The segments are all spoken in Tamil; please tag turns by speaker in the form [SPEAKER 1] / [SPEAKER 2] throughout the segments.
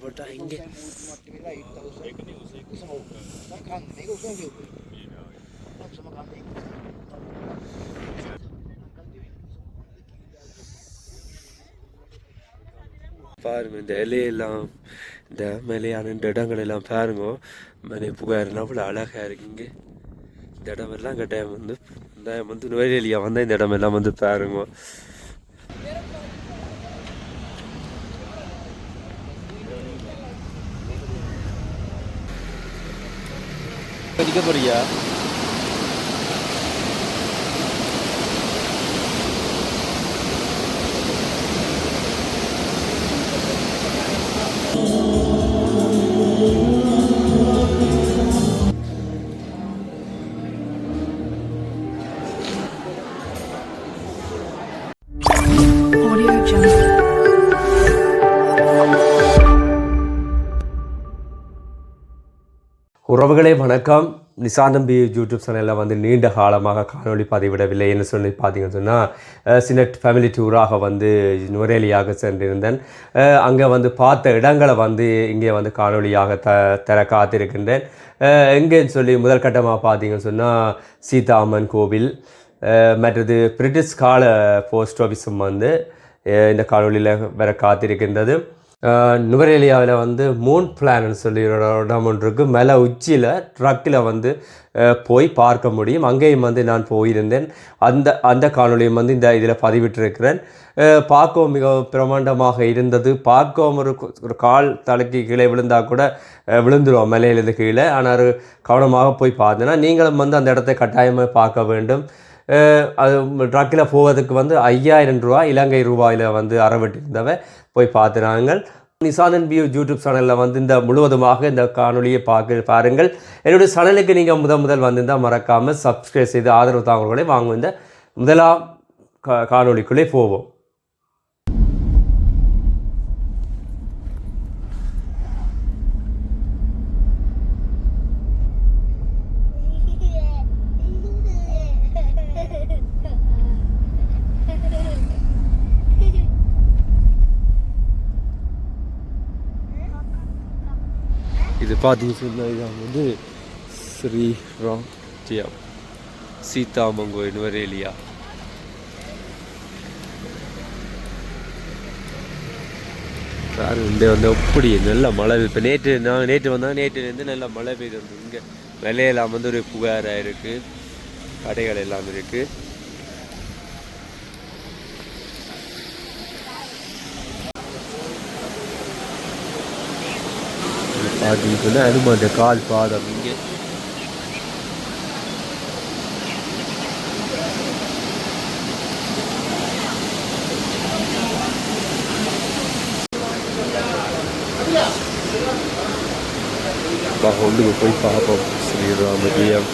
[SPEAKER 1] புறப்பட்டா இங்கே பாருங்க இந்த இலையெல்லாம் இந்த மேலேயான இந்த இடங்கள் எல்லாம் பாருங்க மேலே புகாருன்னா அவ்வளோ அழகாக இருக்குங்க இந்த இடமெல்லாம் கட்டாயம் வந்து இந்த வந்து நோயாளியாக வந்தால் இந்த இடமெல்லாம் வந்து பாருங்க. படிக்க போறியா உறவுகளே வணக்கம். நிசாந்தம்பி யூடியூப் சேனலில் வந்து நீண்ட காலமாக காணொளி பதிவிடவில்லை என்று சொல்லி பார்த்தீங்கன்னு சொன்னால் சின்ன ஃபேமிலி டூராக வந்து நுரேலியாக சென்றிருந்தேன். அங்கே வந்து பார்த்த இடங்களை வந்து இங்கே வந்து காணொளியாக த தர காத்திருக்கின்றேன். எங்கேன்னு சொல்லி முதல் கட்டமாக பார்த்தீங்கன்னு சொன்னால் சீதாமன் கோவில். மற்றது பிரிட்டிஷ் கால போஸ்ட் ஆஃபீஸும் வந்து இந்த காணொளியில் வர காத்திருக்கின்றது. நுவரேலியாவில் வந்து மூன் பிளான்னு சொல்லி ஒரு இடம் ஒன்று இருக்குது மேலே உச்சியில் ட்ரக்கில் வந்து போய் பார்க்க முடியும். அங்கேயும் வந்து நான் போயிருந்தேன். அந்த அந்த காணொலியும் வந்து இந்த இதில் பதிவிட்டிருக்கிறேன். பார்க்கவும் மிகவும் பிரமாண்டமாக இருந்தது. பார்க்கவும் ஒரு ஒரு கால் தலைக்கு கீழே விழுந்தால் கூட அஹ், விழுந்துருவோம் கீழே. ஆனால் கவனமாக போய் பார்த்தேன்னா நீங்களும் வந்து அந்த இடத்தை கட்டாயமாக பார்க்க வேண்டும். அது ட்ரக்கில் போவதுக்கு வந்து ஐயாயிரம் ரூபா இலங்கை ரூபாயில் வந்து அறவிட்டிருந்தவ போய் பார்த்துனாங்க நிசானன் பியூ யூடியூப் சேனலில் வந்து இந்த முழுவதுமாக இந்த காணொலியை பார்க்க பாருங்கள். என்னுடைய சேனலுக்கு நீங்கள் முதல் முதல் வந்திருந்தால் மறக்காமல் சப்ஸ்கிரைப் செய்து ஆதரவு தாங்கல்களை வாங்க இந்த முதலாம் கா காணொளிக்குள்ளே போவோம். இது பார்த்தீங்கன்னா இது வந்து ஸ்ரீ ராம் ஜியம் சீதாமங்கோ நுவரேலியா சார் இந்த வந்து அப்படி நல்ல மழை இப்போ நேற்று நான் நேற்று வந்தால் நேற்றுலேருந்து நல்ல மழை பெய்து வந்து இங்கே. விலையெல்லாம் வந்து ஒரு புகாராக இருக்குது கடைகள் எல்லாம் இருக்குது பார்த்தீங்கன்னா அனுமந்த கால் பாதம் இங்கே. உள்ளுக்கு போய் பார்ப்போம். ஸ்ரீராமஜியம்.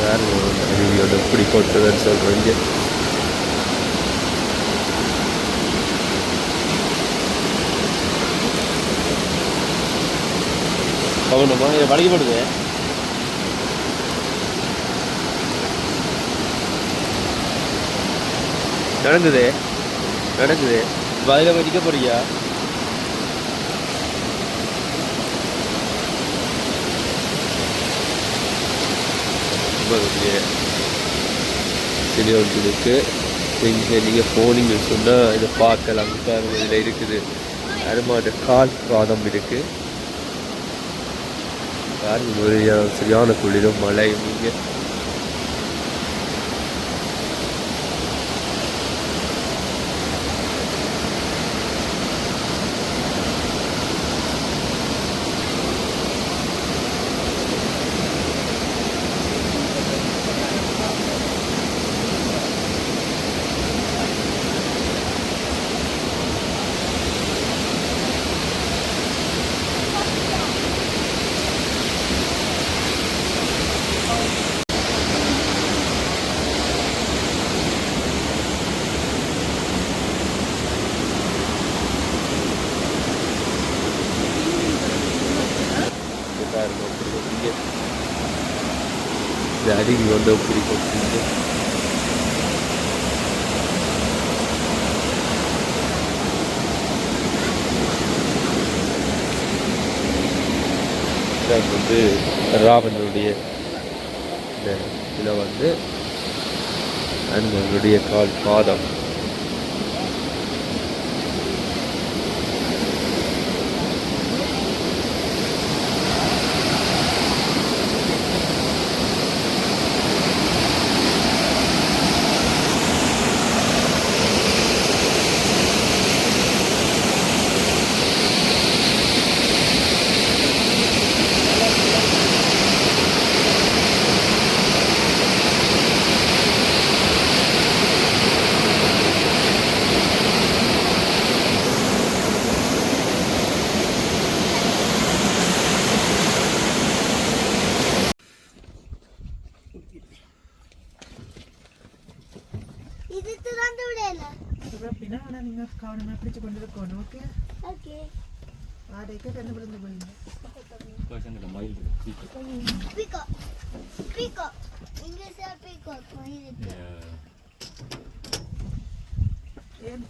[SPEAKER 1] வேறு ஒரு எப்படி கொட்டுதுன்னு சொல்கிறீங்க இங்கே கவனமா இதை வளைக்கப்படுது நடந்தது நடக்குது. பதில வடிக்க போறியா? சரி ஒன்று நீங்கள் இங்கே நீங்கள் போனீங்கன்னு சொன்னால் இதை பார்க்கலாம். பாருங்க இதில் இருக்குது. அருமாட்ட கால் பாதம் இருக்குது பாருங்க ஒரு சரியான குளிரும் மழையும் இங்கே tayari viondo kuliko kuja. இதாக வந்து ராவனுடைய இந்த இதில் வந்து அண்ணனுடைய கால் பாதம்
[SPEAKER 2] கவனமாக பிடிச்சு கொண்டு இருக்கணும் ஓகே
[SPEAKER 3] ஓகே
[SPEAKER 2] வாடகைக்கு கண்டு விழுந்து போயிங்க
[SPEAKER 3] பீகோ பீகோ இங்கிலீஷ்ல பீகோ இருக்கு
[SPEAKER 2] ஏன்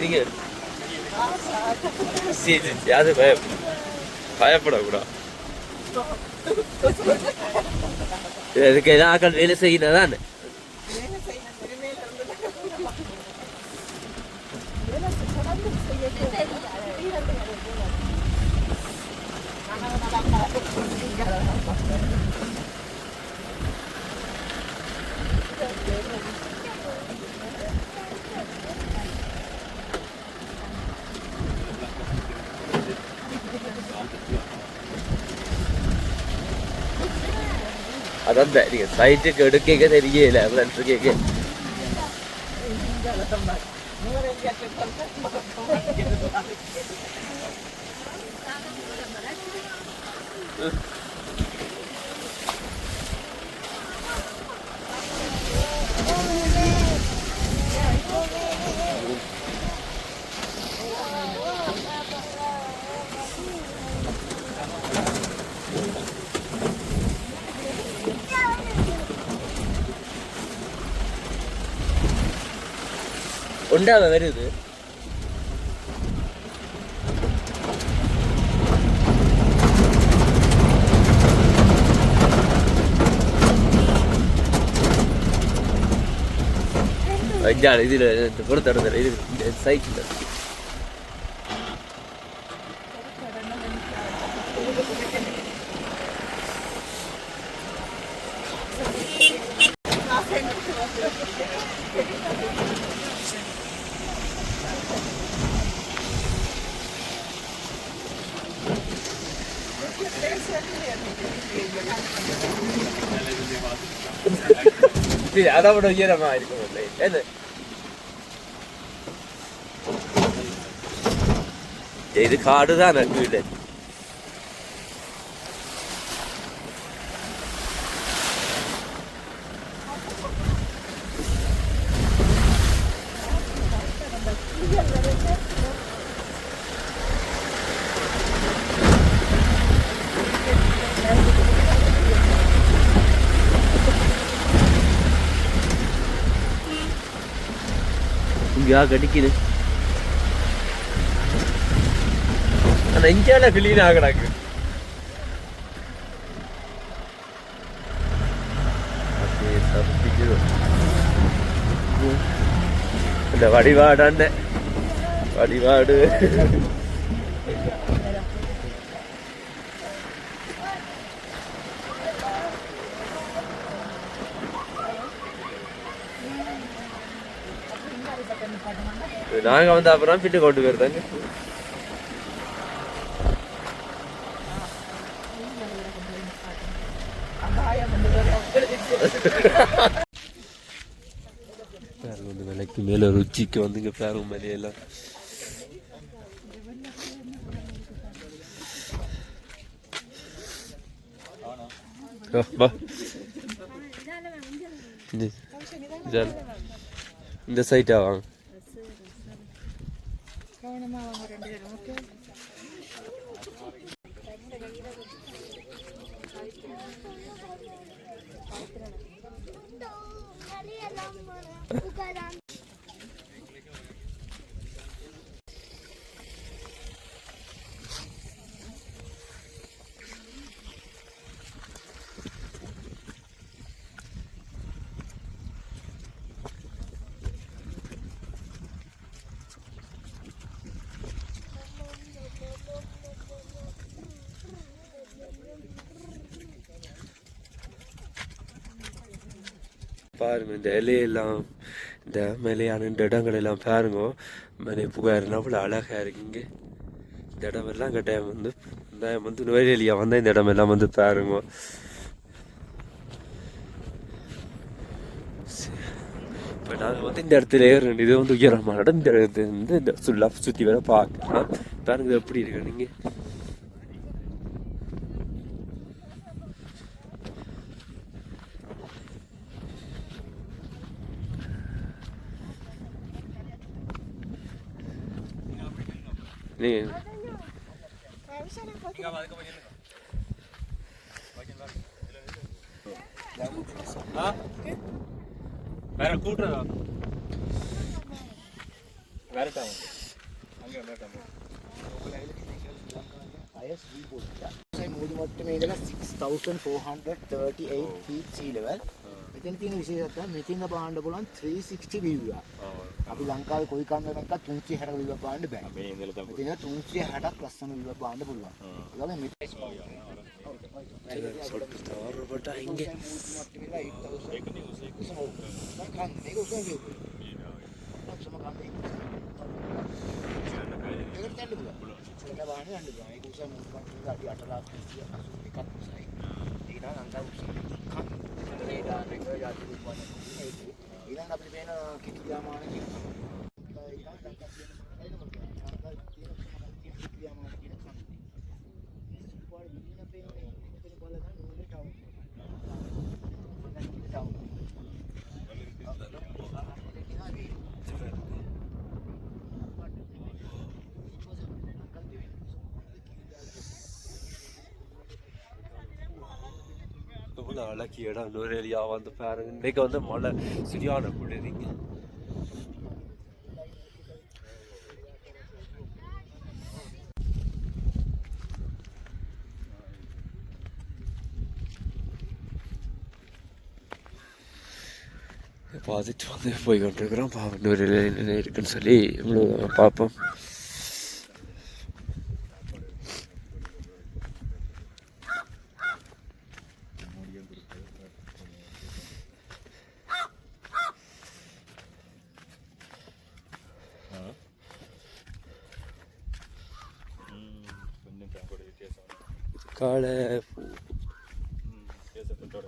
[SPEAKER 2] தோகை இல்லை
[SPEAKER 1] சரி அது பய பயப்படக்கூடாது இதுக்கு எதாவது வேலை செய்யணும் தானே അതെന്തായിരിക്കും സൈറ്റ് കെടുക്കൊക്കെ തരികയില്ല ഫ്രണ്ട്സൊക്കെ Thank you. உண்டாவ வருது அஞ்சாள் இதுல பொறுத்தடத்துல இது சைக்கிள் அதை விட உயரமா இருக்கும் என்ன இது காடு தான் வீடு இங்கேயா கடிக்குது. அந்த இஞ்சால கிளீன் ஆகடாக்கு. இந்த வடிவாடாண்ட வடிவாடு. நாங்க வந்து அப்புறம் பிட்டு கொண்டு போயிருந்தாங்க வந்து மலைக்கு மேலே ஒரு உச்சிக்கு வந்து இங்கே பாருங்க மலையெல்லாம் இந்த இந்த சைட்டா வாங்க
[SPEAKER 2] கவனமா வாங்க ரெண்டு பேரும் ஓகே
[SPEAKER 1] பாருங்க இந்த இலையெல்லாம் இந்த மேலையான இந்த இடங்கள் எல்லாம் பாருங்க மலை புகாருன்னா அவ்வளோ அழகாக இருக்குங்க இந்த இடமெல்லாம் கட்டாயம் வந்து இந்த வந்து நுழையிலியா வந்தால் இந்த இடமெல்லாம் வந்து பாருங்க. இப்போ நாங்கள் வந்து இந்த இடத்துல ஏறணும் இது வந்து உயரமான இடம். இந்த இடத்துல வந்து இந்த சுல்லா சுற்றி வர பார்க்கலாம். பாருங்க எப்படி இருக்கு நீங்கள் நீங்கள்
[SPEAKER 4] வேற கூட்டுறதா வேறட்டா அங்கே வேறட்டா
[SPEAKER 5] මුළු මට්ටමේ ඉඳලා 6438 feet sea level. මෙතන තියෙන විශේෂත්වය මෙතන බලන්න පුළුවන් 360 view එක. අපි ලංකාවේ කොයි කන්දරක්වත් 360ට විල්ව පාන්න බෑ.
[SPEAKER 4] අපේ ඉඳලා තමයි.
[SPEAKER 5] ඉතින් 360ක් ලස්සන විල්ව පාන්න පුළුවන්. ඒ වගේ මෙතන සොට්ට තවර කොට ඊළඟ අපිට පේන කිකියාමාන කියන
[SPEAKER 1] இடம் நுரையிலியா வந்து பாருங்க. இன்றைக்கு வந்து மழை சரியான குளிரிங்க பார்த்துட்டு வந்து போய் கொண்டிருக்கிறோம் பாவம் நுரையில் இருக்குன்னு சொல்லி இவ்வளோ பார்ப்போம்.
[SPEAKER 4] வித்தியாசப்பட்டோட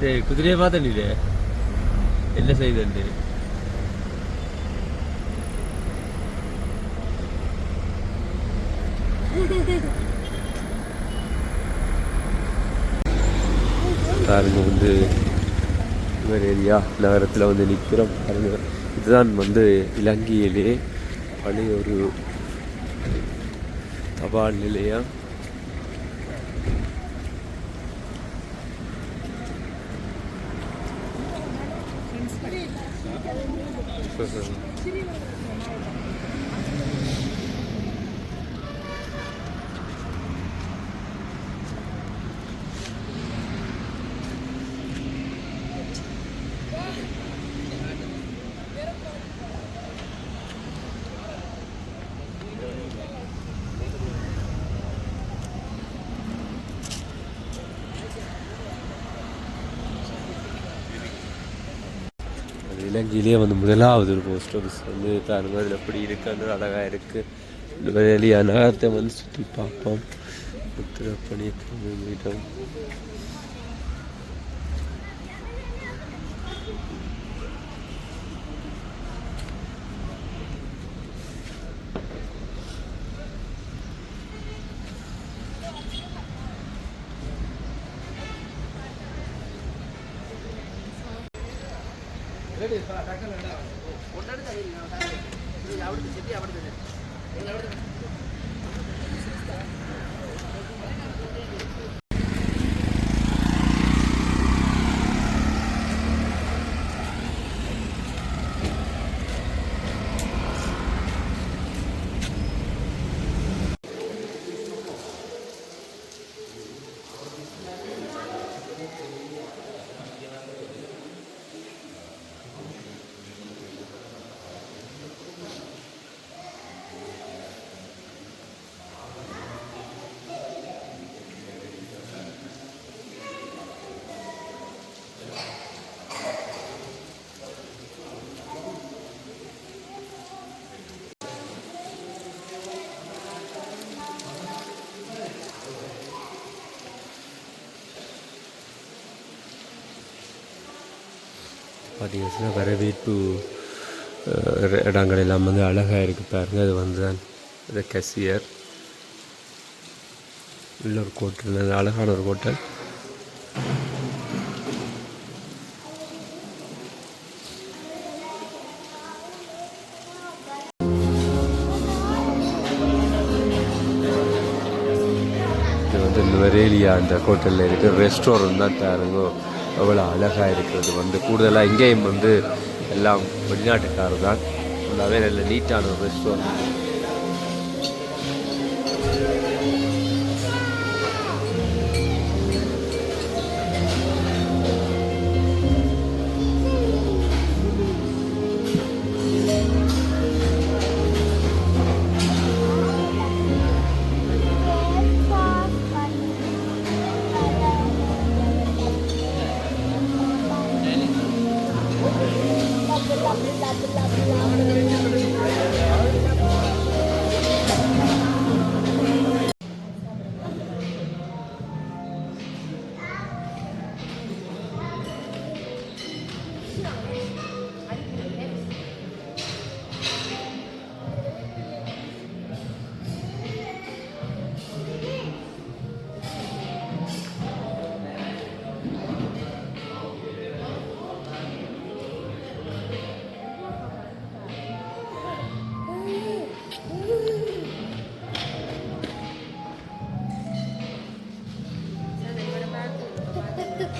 [SPEAKER 1] சரி குதிரையை பார்த்த நீ என்ன செய்யுது பாருங்க வந்து இவர் ஏரியா நகரத்தில் வந்து நிற்கிறோம் பாருங்க இதுதான் வந்து இலங்கையிலே பழைய ஒரு தபால் நிலையம். அது இலங்கையிலேயே வந்து முதலாவது ஒரு போஸ்ட் ஆஃபீஸ் வந்து பாருங்க அதில் எப்படி இருக்குன்னு அழகாக இருக்குது வெளியே நகரத்தை வந்து சுற்றி பார்ப்போம். உத்திரப்பணி மீட்டம் பார்த்தீங்கன்னா வரவேற்பு இடங்கள் எல்லாம் வந்து அழகாக இருக்குது பாருங்க. அது வந்து தான் இந்த கசியர். உள்ள ஒரு கோட்டல் அழகான ஒரு கோட்டல். இது வந்து நுவரேலியா அந்த ஹோட்டலில் இருக்கிற ரெஸ்டாரண்ட் தான் பாருங்க. அவ்வளோ அழகாக இருக்கிறது வந்து கூடுதலாக இங்கேயும் வந்து எல்லாம் வெளிநாட்டுக்காரர் தான் ஃபுல்லாகவே நல்ல நீட்டான Love me, love me, love love.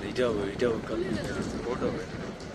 [SPEAKER 1] ઈજાઓ ઈજાઓ ફોટો બેઠો